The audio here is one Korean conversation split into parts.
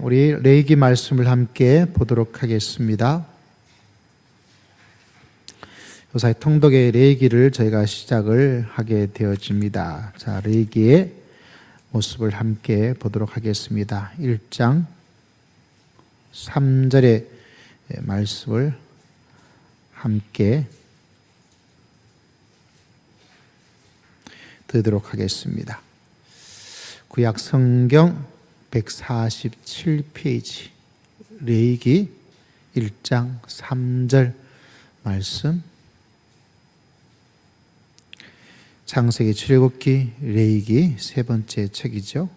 우리 레이기 말씀을 함께 보도록 하겠습니다. 요사이 통독의 레이기를 저희가 시작을 하게 되어집니다. 자, 레이기의 모습을 함께 보도록 하겠습니다. 1장 3절의 말씀을 함께 듣도록 하겠습니다. 구약 성경 147페이지 레이기 1장 3절 말씀 창세기 출애굽기 레이기 세 번째 책이죠.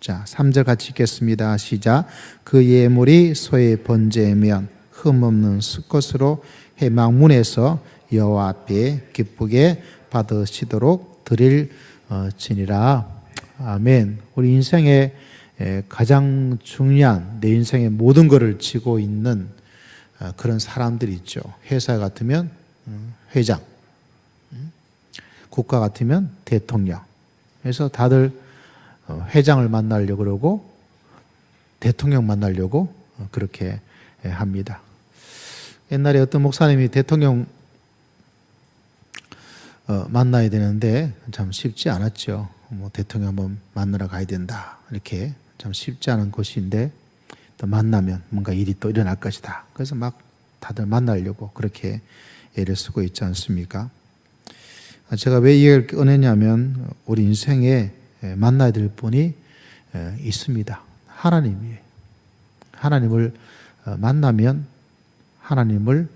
자, 3절 같이 읽겠습니다. 시작. 그 예물이 소의 번제면 흠없는 수컷으로 해망문에서 여호와 앞에 기쁘게 받으시도록 드릴 지니라. 아멘. 우리 인생의 가장 중요한 내 인생의 모든 것을 쥐고 있는 어, 그런 사람들이 있죠. 회사 같으면 음, 회장, 음, 국가 같으면 대통령. 그래서 다들 어, 회장을 만나려고 그러고 대통령 만나려고 어, 그렇게 합니다. 옛날에 어떤 목사님이 대통령 만나야 되는데 참 쉽지 않았죠. 뭐 대통령 한번 만나러 가야 된다. 이렇게 참 쉽지 않은 것인데 또 만나면 뭔가 일이 또 일어날 것이다. 그래서 막 다들 만나려고 그렇게 애를 쓰고 있지 않습니까? 제가 왜이 얘기를 꺼내냐면 우리 인생에 만나야 될 분이 있습니다. 하나님이에요. 하나님을 어, 만나면 하나님을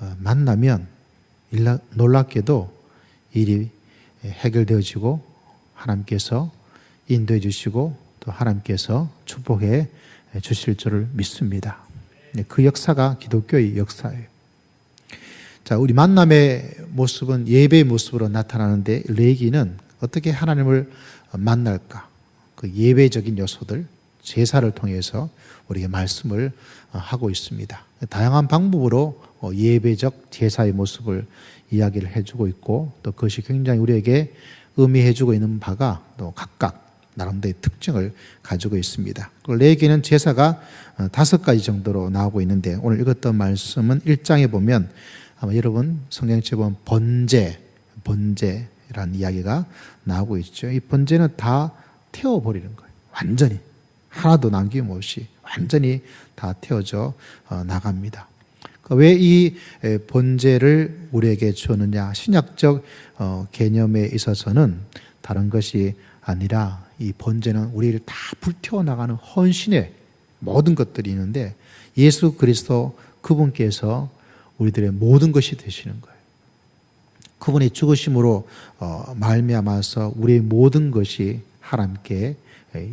어, 만나면 놀랍게도 일이 해결되어지고 하나님께서 인도해 주시고 또 하나님께서 축복해 주실 줄을 믿습니다. 네, 그 역사가 기독교의 역사예요. 자, 우리 만남의 모습은 예배의 모습으로 나타나는데 레기는 어떻게 하나님을 만날까? 그 예배적인 요소들, 제사를 통해서 우리에게 말씀을 하고 있습니다. 다양한 방법으로 예배적 제사의 모습을 이야기를 해주고 있고 또 그것이 굉장히 우리에게 의미해주고 있는 바가 또 각각 나름대로 특징을 가지고 있습니다. 레기는 제사가 어, 다섯 가지 정도로 나오고 있는데 오늘 읽었던 말씀은 1장에 보면 아마 여러분 성경책 보면 번제, 번제라는 이야기가 나오고 있죠. 이 번제는 다 태워버리는 거예요. 완전히. 하나도 남김없이 완전히 다 태워져 어, 나갑니다. 그러니까 왜이 번제를 우리에게 주었느냐? 신약적 어, 개념에 있어서는 다른 것이 아니라 이 번제는 우리를 다 불태워 나가는 헌신의 모든 것들이 있는데 예수 그리스도 그분께서 우리들의 모든 것이 되시는 거예요. 그분의 죽으심으로 어, 말미암아서 우리의 모든 것이 하나님께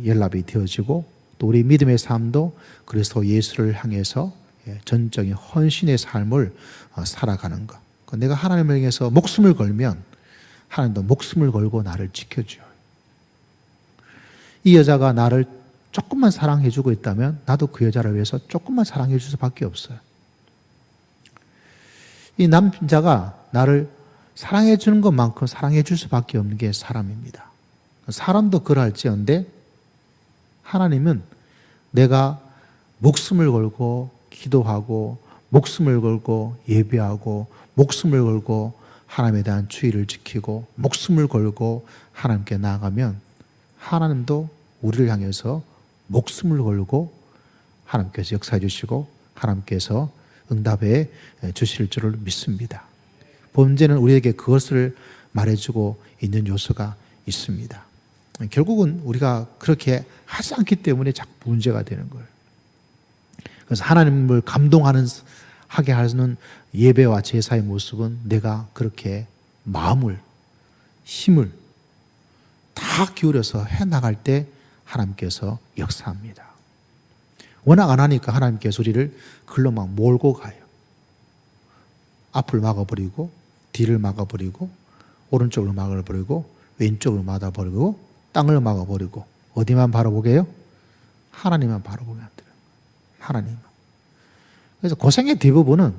연락이 되어지고 또 우리 믿음의 삶도 그리스도 예수를 향해서 예, 전적인 헌신의 삶을 어, 살아가는 것. 그 내가 하나님을 향해서 목숨을 걸면 하나님도 목숨을 걸고 나를 지켜줘요. 이 여자가 나를 조금만 사랑해주고 있다면 나도 그 여자를 위해서 조금만 사랑해줄 수밖에 없어요. 이 남자가 나를 사랑해주는 것만큼 사랑해줄 수밖에 없는 게 사람입니다. 사람도 그럴지언데 하나님은 내가 목숨을 걸고 기도하고 목숨을 걸고 예배하고 목숨을 걸고 하나님에 대한 주의를 지키고 목숨을 걸고 하나님께 나아가면 하나님도 우리를 향해서 목숨을 걸고 하나님께서 역사해 주시고 하나님께서 응답해 주실 줄을 믿습니다. 범죄는 우리에게 그것을 말해주고 있는 요소가 있습니다. 결국은 우리가 그렇게 하지 않기 때문에 자꾸 문제가 되는 거예요. 그래서 하나님을 감동하는 하게 하는 예배와 제사의 모습은 내가 그렇게 마음을 힘을 다 기울여서 해 나갈 때 하나님께서 역사합니다. 워낙 안 하니까 하나님께서 우리를 글로 막 몰고 가요. 앞을 막아버리고 뒤를 막아버리고 오른쪽을 막아버리고 왼쪽을 막아버리고 땅을 막아버리고 어디만 바라보게요? 하나님만 바라보게 한다. 하나님. 그래서 고생의 대부분은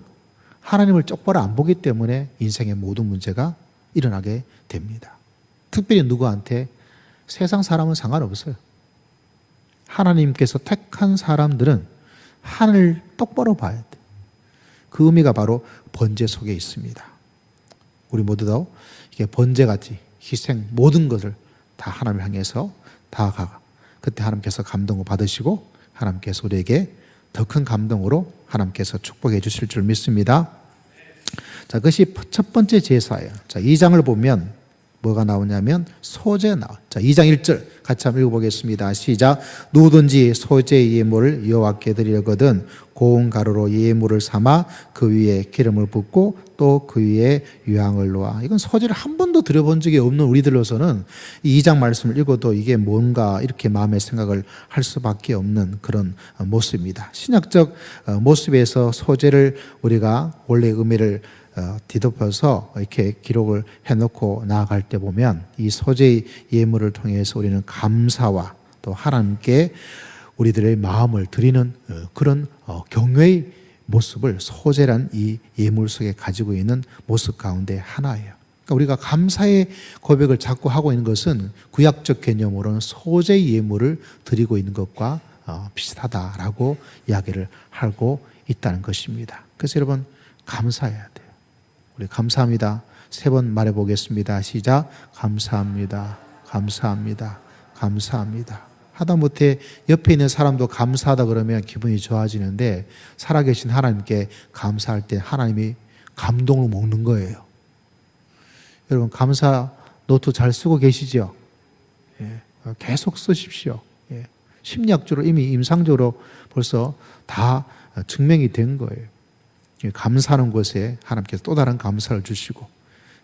하나님을 똑바로 안 보기 때문에 인생의 모든 문제가 일어나게 됩니다. 특별히 누구한테 세상 사람은 상관없어요. 하나님께서 택한 사람들은 하늘 똑바로 봐야 돼. 그 의미가 바로 번제 속에 있습니다. 우리 모두도 이게 번제같이 희생 모든 것을 다 하나님을 향해서 다 가. 그때 하나님께서 감동을 받으시고 하나님께서 우리에게 더 큰 감동으로 하나님께서 축복해 주실 줄 믿습니다. 자, 그것이 첫 번째 제사예요. 자, 2장을 보면 뭐가 나오냐면 소제 나와. 자, 2장 1절 같이 한번 읽어보겠습니다. 시작. 누구든지 소제 예물을 여호와께 드리려거든 고운 가루로 예물을 삼아 그 위에 기름을 붓고 또 그 위에 유향을 놓아. 이건 소제를 한 번도 드려본 적이 없는 우리들로서는 이 2장 말씀을 읽어도 이게 뭔가 이렇게 마음의 생각을 할 수밖에 없는 그런 모습입니다. 신약적 모습에서 소제를 우리가 원래 의미를 어, 뒤덮어서 이렇게 기록을 해놓고 나아갈 때 보면 이 소재의 예물을 통해서 우리는 감사와 또 하나님께 우리들의 마음을 드리는 어, 그런 어, 경외의 모습을 소재란 이 예물 속에 가지고 있는 모습 가운데 하나예요. 그러니까 우리가 감사의 고백을 자꾸 하고 있는 것은 구약적 개념으로는 소재 예물을 드리고 있는 것과 비슷하다라고 이야기를 하고 있다는 것입니다. 그래서 여러분 감사해야 돼요. 우리 감사합니다. 세 번 말해 보겠습니다. 시작. 감사합니다. 감사합니다. 감사합니다. 하다못해 옆에 있는 사람도 감사하다 그러면 기분이 좋아지는데 살아계신 하나님께 감사할 때 하나님이 감동을 먹는 거예요. 여러분 감사 노트 잘 쓰고 계시죠? 예, 계속 쓰십시오. 예, 심리학적으로 이미 임상적으로 벌써 다 증명이 된 거예요. 감사하는 곳에 하나님께서 또 다른 감사를 주시고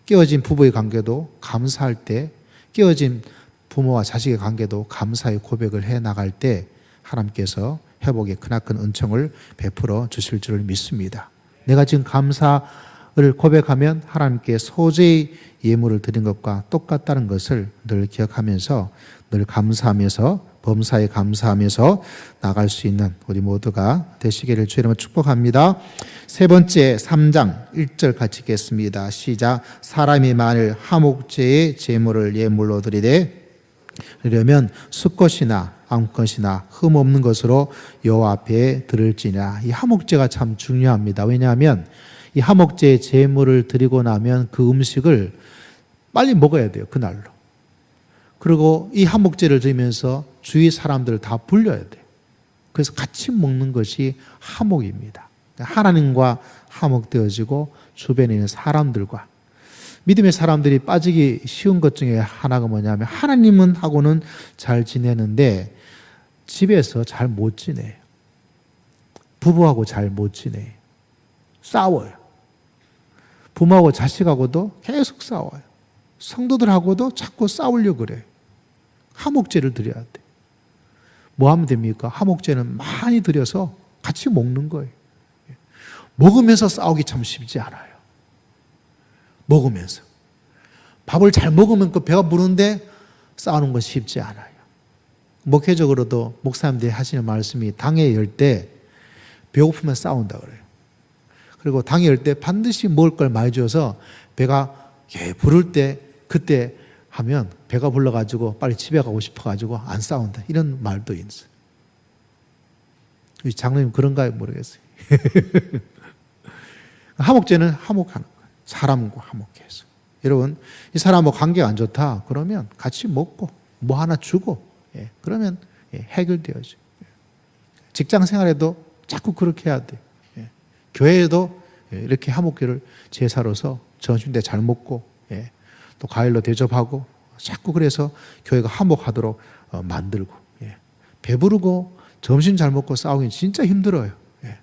깨어진 부부의 관계도 감사할 때 깨어진 부모와 자식의 관계도 감사의 고백을 해 나갈 때 하나님께서 회복의 크나큰 은총을 베풀어 주실 줄을 믿습니다. 내가 지금 감사를 고백하면 하나님께 소재의 예물을 드린 것과 똑같다는 것을 늘 기억하면서 늘 감사하면서 범사에 감사하면서 나갈 수 있는 우리 모두가 되시기를 주님으로 축복합니다. 세 번째 3장 1절 같이 읽겠습니다. 시작. 사람이 만일 하목제의 제물을 예물로 드리되 그러면 수컷이나 암컷이나 흠 없는 것으로 여호와 앞에 들을지냐. 이 하목제가 참 중요합니다. 왜냐하면 이 하목제의 제물을 드리고 나면 그 음식을 빨리 먹어야 돼요. 그날로. 그리고 이 한목제를 드리면서 주위 사람들을 다 불려야 돼. 그래서 같이 먹는 것이 하목입니다. 하나님과 하목되어지고 주변에 있는 사람들과 믿음의 사람들이 빠지기 쉬운 것 중에 하나가 뭐냐면 하나님은 하고는 잘 지내는데 집에서 잘 못 지내요. 부부하고 잘 못 지내요. 싸워요. 부모하고 자식하고도 계속 싸워요. 성도들하고도 자꾸 싸우려고 그래요. 하목제를 드려야 돼. 뭐 하면 됩니까? 하목제는 많이 드려서 같이 먹는 거예요. 먹으면서 싸우기 참 쉽지 않아요. 먹으면서. 밥을 잘 먹으면 그 배가 부른데 싸우는 건 쉽지 않아요. 목회적으로도 목사님들이 하시는 말씀이 당에 열 때 배고프면 싸운다 그래요. 그리고 당에 열 때 반드시 먹을 걸 많이 줘서 배가 예, 부를 때 그때 하면 배가 불러가지고 빨리 집에 가고 싶어가지고 안 싸운다. 이런 말도 있어요. 장로님 그런가요? 모르겠어요. 하목제는 하목하는 거예요. 사람과 하목해서. 여러분, 이 사람하고 관계가 안 좋다. 그러면 같이 먹고 뭐 하나 주고, 예, 그러면 예, 해결되어져. 직장 생활에도 자꾸 그렇게 해야 돼. 예, 교회에도 예, 이렇게 하목회를 제사로서 점심 때 잘 먹고, 예, 또 과일로 대접하고 자꾸 그래서 교회가 화목하도록 어, 만들고 예. 배부르고 점심 잘 먹고 싸우기 진짜 힘들어요. 예.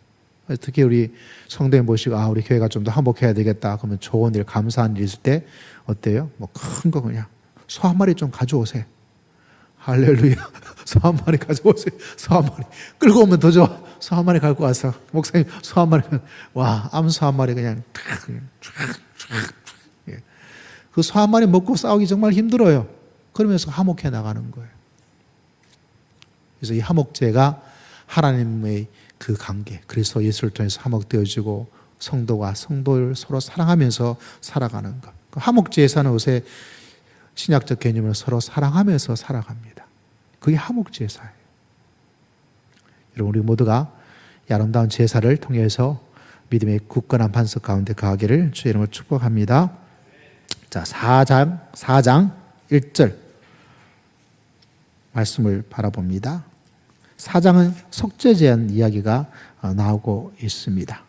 특히 우리 성도님 보시고 아 우리 교회가 좀 더 화목해야 되겠다. 그러면 좋은 일 감사한 일 있을 때 어때요? 뭐 큰 거 그냥 소 한 마리 좀 가져오세요. 할렐루야. 소 한 마리 가져오세요. 소 한 마리. 끌고 오면 더 좋아. 소 한 마리 갖고 와서 목사님 소 한 마리 와 암소 한 마리 그냥 탁 그냥 쫙쫙 그 소 한 마리 먹고 싸우기 정말 힘들어요. 그러면서 화목해 나가는 거예요. 그래서 이 화목제가 하나님의 그 관계, 그래서 예수를 통해서 화목되어지고 성도와 성도를 서로 사랑하면서 살아가는 것. 그 화목제사는 요새 신약적 개념으로 서로 사랑하면서 살아갑니다. 그게 화목제사예요. 여러분 우리 모두가 이 아름다운 제사를 통해서 믿음의 굳건한 반석 가운데 거하기를 주의 이름으로 축복합니다. 자, 4장 4장 1절 말씀을 바라봅니다. 4장은 속죄에 대한 이야기가 어, 나오고 있습니다.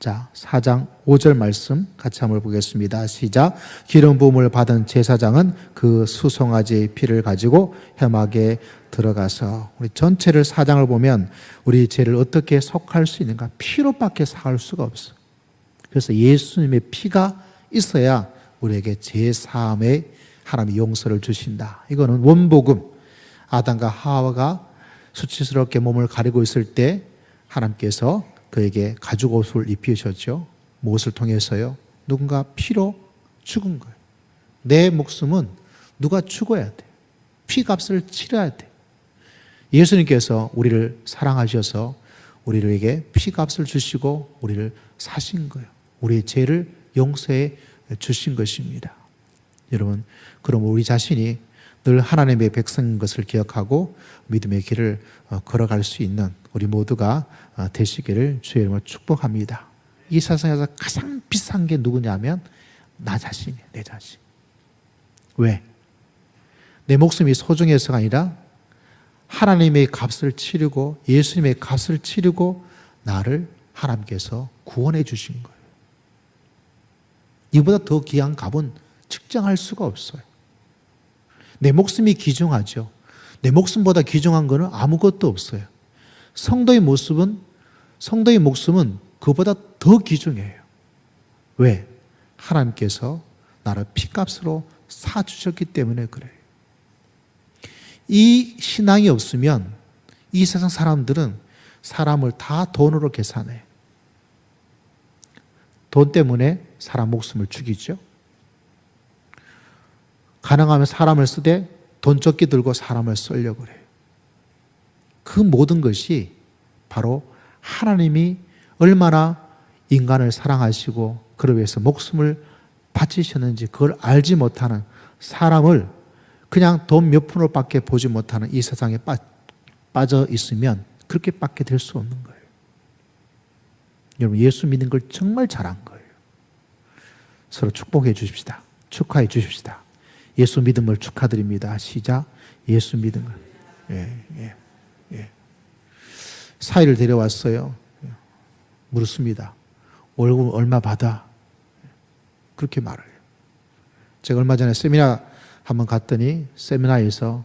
자, 4장 5절 말씀 같이 한번 보겠습니다. 시작. 기름 부음을 받은 제사장은 그 수송아지의 피를 가지고 회막에 들어가서 우리 전체를 4장을 보면 우리 죄를 어떻게 속할 수 있는가? 피로밖에 사할 수가 없어. 그래서 예수님의 피가 있어야 우리에게 죄 사함의 하나님의 용서를 주신다. 이거는 원복음. 아담과 하와가 수치스럽게 몸을 가리고 있을 때 하나님께서 그에게 가죽 옷을 입히셨죠. 무엇을 통해서요? 누군가 피로 죽은 거예요. 내 목숨은 누가 죽어야 돼. 피 값을 치러야 돼. 예수님께서 우리를 사랑하셔서 우리에게 피 값을 주시고 우리를 사신 거예요. 우리의 죄를 용서해 주신 것입니다. 여러분, 그럼 우리 자신이 늘 하나님의 백성인 것을 기억하고 믿음의 길을 어, 걸어갈 수 있는 우리 모두가 어, 되시기를 주의 이름으로 축복합니다. 이 세상에서 가장 비싼 게 누구냐면 나 자신이에요. 내 자신. 왜? 내 목숨이 소중해서가 아니라 하나님의 값을 치르고 예수님의 값을 치르고 나를 하나님께서 구원해 주신 거예요. 이보다 더 귀한 값은 측정할 수가 없어요. 내 목숨이 귀중하죠. 내 목숨보다 귀중한 것은 아무것도 없어요. 성도의 모습은 성도의 목숨은 그보다 더 귀중해요. 왜? 하나님께서 나를 피값으로 사 주셨기 때문에 그래요. 이 신앙이 없으면 이 세상 사람들은 사람을 다 돈으로 계산해. 돈 때문에 사람 목숨을 죽이죠. 가능하면 사람을 쓰되 돈 적게 들고 사람을 쏠려고 그래요. 그 모든 것이 바로 하나님이 얼마나 인간을 사랑하시고 그를 위해서 목숨을 바치셨는지 그걸 알지 못하는 사람을 그냥 돈 몇 푼으로밖에 보지 못하는 이 세상에 빠, 빠져 있으면 그렇게밖에 될 수 없는 거예요. 여러분 예수 믿는 걸 정말 잘한 거예요. 서로 축복해 주십시다. 축하해 주십시다. 예수 믿음을 축하드립니다. 시작. 예수 믿음을. 예, 예, 예. 사이를 데려왔어요. 물었습니다. 월급 얼마 받아? 그렇게 말을 해요. 제가 얼마 전에 세미나 한번 갔더니 세미나에서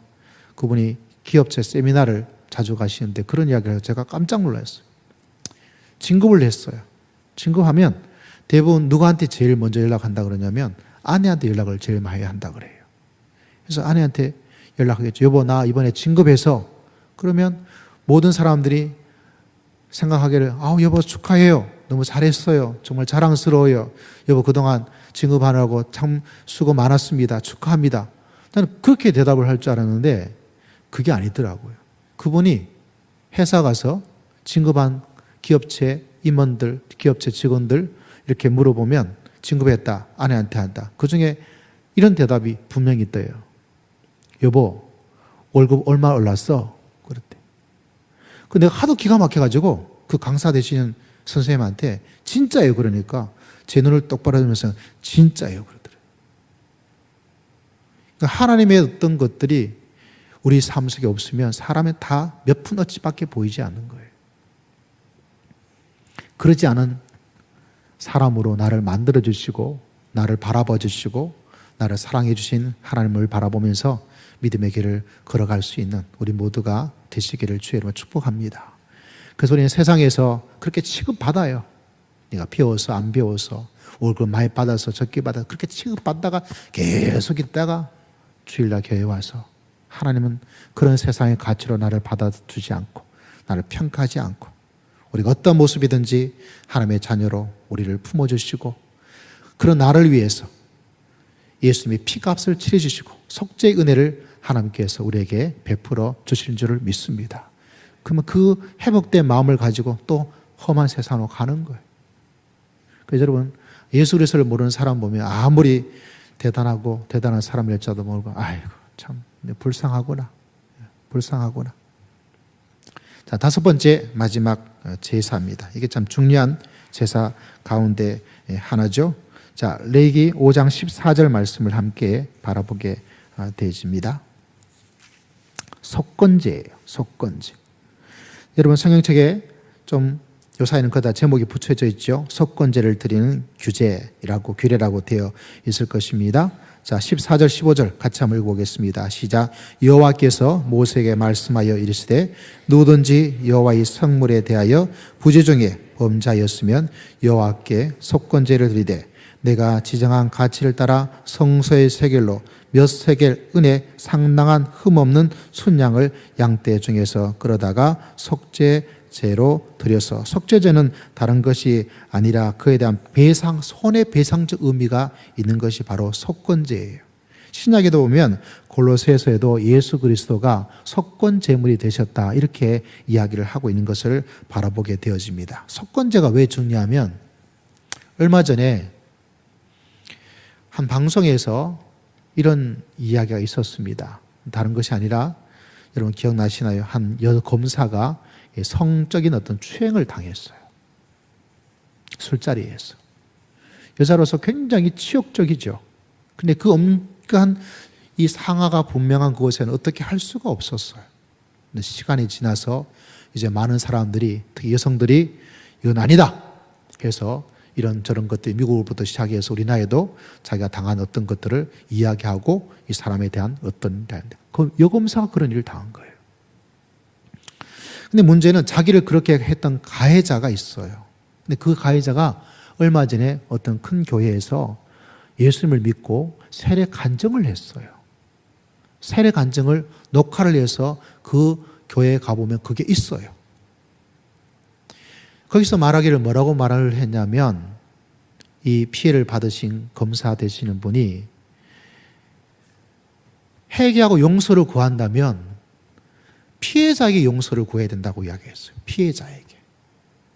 그분이 기업체 세미나를 자주 가시는데 그런 이야기를 제가 깜짝 놀랐어요. 진급을 했어요. 진급하면 대부분 누구한테 제일 먼저 연락한다 그러냐면 아내한테 연락을 제일 많이 한다 그래요. 그래서 아내한테 연락하겠죠. 여보, 나 이번에 진급해서 그러면 모든 사람들이 생각하기를, 아우, 여보, 축하해요. 너무 잘했어요. 정말 자랑스러워요. 여보, 그동안 진급하느라고 참 수고 많았습니다. 축하합니다. 나는 그렇게 대답을 할 줄 알았는데 그게 아니더라고요. 그분이 회사 가서 진급한 기업체 임원들, 기업체 직원들 이렇게 물어보면 진급했다. 아내한테 한다. 그 중에 이런 대답이 분명히 있대요. 여보, 월급 얼마 올랐어? 그랬대. 그 내가 하도 기가 막혀가지고 그 강사 되시는 선생님한테 진짜예요. 그러니까 제 눈을 똑바로 하면서 진짜예요. 그러더래요. 그러니까 하나님의 어떤 것들이 우리 삶 속에 없으면 사람은 다몇 푼어치밖에 보이지 않는 거예요. 그러지 않은 사람으로 나를 만들어 주시고 나를 바라봐 주시고 나를 사랑해 주신 하나님을 바라보면서 믿음의 길을 걸어갈 수 있는 우리 모두가 되시기를 주의 이름으로 축복합니다. 그래서 우리는 세상에서 그렇게 취급받아요. 네가 배워서 안 배워서 월급 많이 받아서 적게 받아 그렇게 취급받다가 계속 있다가 주일날 교회 와서 하나님은 그런 세상의 가치로 나를 받아주지 않고 나를 평가하지 않고 우리가 어떤 모습이든지 하나님의 자녀로 우리를 품어주시고 그런 나를 위해서 예수님이 피값을 치러주시고 속죄의 은혜를 하나님께서 우리에게 베풀어 주시는 줄을 믿습니다. 그러면 그 회복된 마음을 가지고 또 험한 세상으로 가는 거예요. 그래서 여러분 예수 그리스도를 모르는 사람 보면 아무리 대단하고 대단한 사람일지라도 모르고 아이고 참 불쌍하구나 불쌍하구나 자, 다섯 번째 마지막 어, 제사입니다. 이게 참 중요한 제사 가운데 예, 하나죠. 자, 레기 5장 14절 말씀을 함께 바라보게 아, 되집니다. 속건제예요. 속건제. 여러분 성경책에 좀 요사이는 거다 제목이 붙여져 있죠. 속건제를 드리는 규제라고 규례라고 되어 있을 것입니다. 자, 14절 15절 같이 한번 읽어보겠습니다. 시작. 여호와께서 모세에게 말씀하여 이르시되 누구든지 여호와의 성물에 대하여 부재 중에 범자였으면 여호와께 속건제를 드리되 내가 지정한 가치를 따라 성소의 세겔로 몇 세겔 은에 상당한 흠 없는 순양을 양떼 중에서 끌어다가 속죄 제로 드려서 속죄제는 다른 것이 아니라 그에 대한 배상 손해 배상적 의미가 있는 것이 바로 속건제예요. 신약에도 보면 골로새서에도 예수 그리스도가 속건 제물이 되셨다 이렇게 이야기를 하고 있는 것을 바라보게 되어집니다. 속건제가 왜 중요하면 얼마 전에 한 방송에서 이런 이야기가 있었습니다. 다른 것이 아니라 여러분 기억나시나요? 한 여 검사가 성적인 어떤 추행을 당했어요. 술자리에서. 여자로서 굉장히 치욕적이죠. 근데 그 엄격한 이 상하가 분명한 그곳에는 어떻게 할 수가 없었어요. 근데 시간이 지나서 이제 많은 사람들이, 특히 여성들이 이건 아니다. 해서 이런 저런 것들이 미국으로부터 시작해서 우리나라에도 자기가 당한 어떤 것들을 이야기하고 이 사람에 대한 어떤 그 여검사가 그런 일을 당한 거예요. 근데 문제는 자기를 그렇게 했던 가해자가 있어요. 근데 그 가해자가 얼마 전에 어떤 큰 교회에서 예수님을 믿고 세례 간증을 했어요. 세례 간증을 녹화를 해서 그 교회에 가보면 그게 있어요. 거기서 말하기를 뭐라고 말을 했냐면 이 피해를 받으신 검사 되시는 분이 회개하고 용서를 구한다면 피해자에게 용서를 구해야 된다고 이야기했어요. 피해자에게.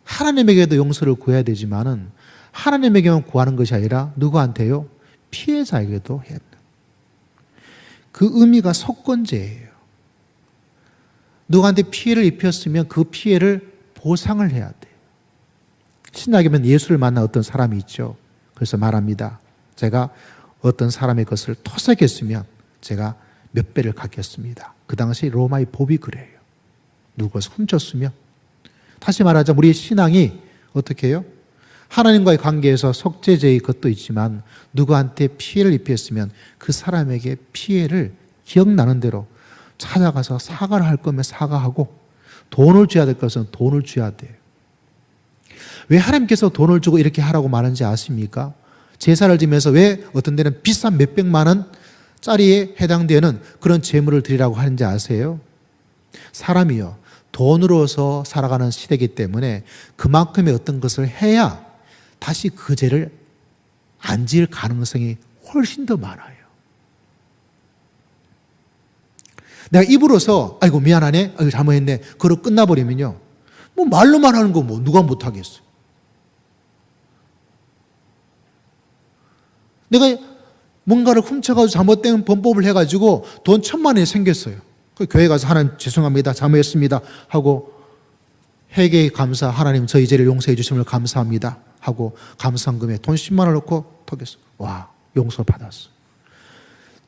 하나님에게도 용서를 구해야 되지만은 하나님에게만 구하는 것이 아니라 누구한테요? 피해자에게도 해야 된다. 그 의미가 속건제예요. 누구한테 피해를 입혔으면 그 피해를 보상을 해야 돼. 신약이면 예수를 만난 어떤 사람이 있죠. 그래서 말합니다. 제가 어떤 사람의 것을 토색했으면 제가 몇 배를 갚겠습니다. 그 당시 로마의 법이 그래요. 누구 것을 훔쳤으면. 다시 말하자면 우리의 신앙이 어떻게 해요? 하나님과의 관계에서 속죄제의 것도 있지만 누구한테 피해를 입혔으면 그 사람에게 피해를 기억나는 대로 찾아가서 사과를 할 거면 사과하고 돈을 줘야 될 것은 돈을 줘야 돼요. 왜 하나님께서 돈을 주고 이렇게 하라고 말하는지 아십니까? 제사를 지면서 왜 어떤 데는 비싼 몇백만 원 짜리에 해당되는 그런 재물을 드리라고 하는지 아세요? 사람이요. 돈으로서 살아가는 시대이기 때문에 그만큼의 어떤 것을 해야 다시 그 죄를 안 지을 가능성이 훨씬 더 많아요. 내가 입으로서 아이고 미안하네, 아이고 잘못했네, 그러 끝나버리면요. 뭐 말로만 하는 거 뭐 누가 못하겠어요. 내가 뭔가를 훔쳐가지고 잘못된 범법을 해가지고 돈 천만 원이 생겼어요. 그 교회 가서 하나님 죄송합니다. 잘못했습니다. 하고 회개 감사 하나님 저희 죄를 용서해 주심을 감사합니다. 하고 감사금에 돈 10만 원 넣고 턱했어. 와 용서 받았어.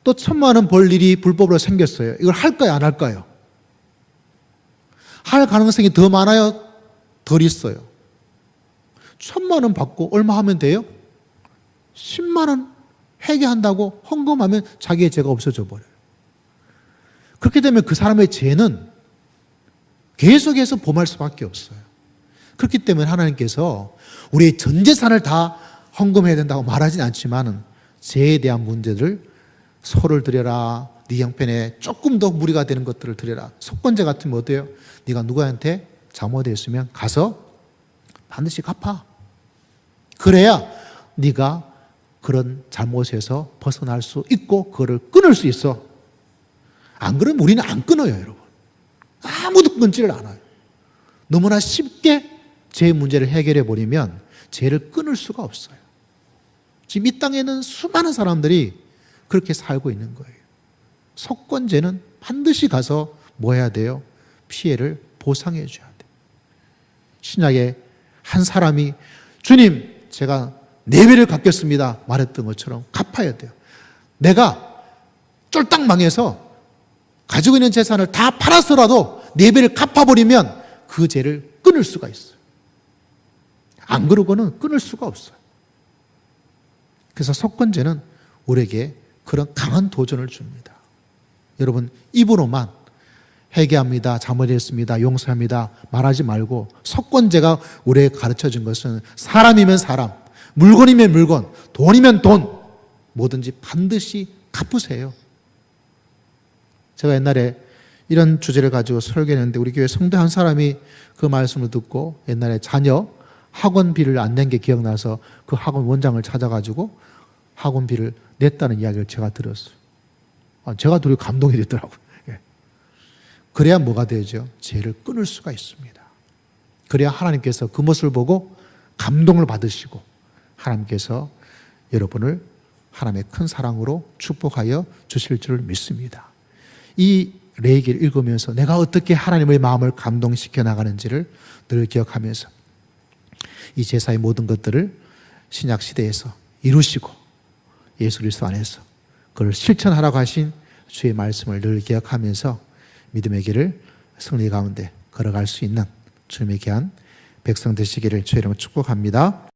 또 천만 원 벌 일이 불법으로 생겼어요. 이걸 할까요 안 할까요? 할 가능성이 더 많아요? 덜 있어요. 천만 원 받고 얼마 하면 돼요? 10만 원 회개한다고 헌금하면 자기의 죄가 없어져 버려요. 그렇게 되면 그 사람의 죄는 계속해서 범할 수밖에 없어요. 그렇기 때문에 하나님께서 우리의 전 재산을 다 헌금해야 된다고 말하진 않지만은 죄에 대한 문제들 소를 드려라. 네 형편에 조금 더 무리가 되는 것들을 드려라. 속건제 같으면 어때요? 네가 누구한테 잘못했으면 가서 반드시 갚아. 그래야 네가 그런 잘못에서 벗어날 수 있고 그거를 끊을 수 있어. 안 그러면 우리는 안 끊어요, 여러분. 아무도 끊지를 않아요. 너무나 쉽게 제 문제를 해결해 버리면 죄를 끊을 수가 없어요. 지금 이 땅에는 수많은 사람들이 그렇게 살고 있는 거예요. 속건죄는 반드시 가서 뭐 해야 돼요? 피해를 보상해 줘야 돼. 신약에 한 사람이 주님, 제가 네 배를 갚겠습니다. 말했던 것처럼 갚아야 돼요. 내가 쫄딱 망해서 가지고 있는 재산을 다 팔아서라도 네 배를 갚아버리면 그 죄를 끊을 수가 있어요. 안 그러고는 끊을 수가 없어요. 그래서 석권제는 우리에게 그런 강한 도전을 줍니다. 여러분, 입으로만 회개합니다. 잘못했습니다. 용서합니다. 말하지 말고 석권제가 우리에게 가르쳐 준 것은 사람이면 사람, 물건이면 물건, 돈이면 돈, 뭐든지 반드시 갚으세요. 제가 옛날에 이런 주제를 가지고 설교했는데 우리 교회 성도 한 사람이 그 말씀을 듣고 옛날에 자녀 학원비를 안 낸 게 기억나서 그 학원 원장을 찾아가지고 학원비를 냈다는 이야기를 제가 들었어요. 아, 제가 되게 감동이 되더라고요. 예. 그래야 뭐가 되죠? 죄를 끊을 수가 있습니다. 그래야 하나님께서 그 모습을 보고 감동을 받으시고 하나님께서 여러분을 하나님의 큰 사랑으로 축복하여 주실 줄 믿습니다. 이 레이기를 읽으면서 내가 어떻게 하나님의 마음을 감동시켜 나가는지를 늘 기억하면서 이 제사의 모든 것들을 신약 시대에서 이루시고 예수 그리스도 안에서 그걸 실천하라고 하신 주의 말씀을 늘 기억하면서 믿음의 길을 승리 가운데 걸어갈 수 있는 주님의 귀한 백성 되시기를 주의 이름으로 축복합니다.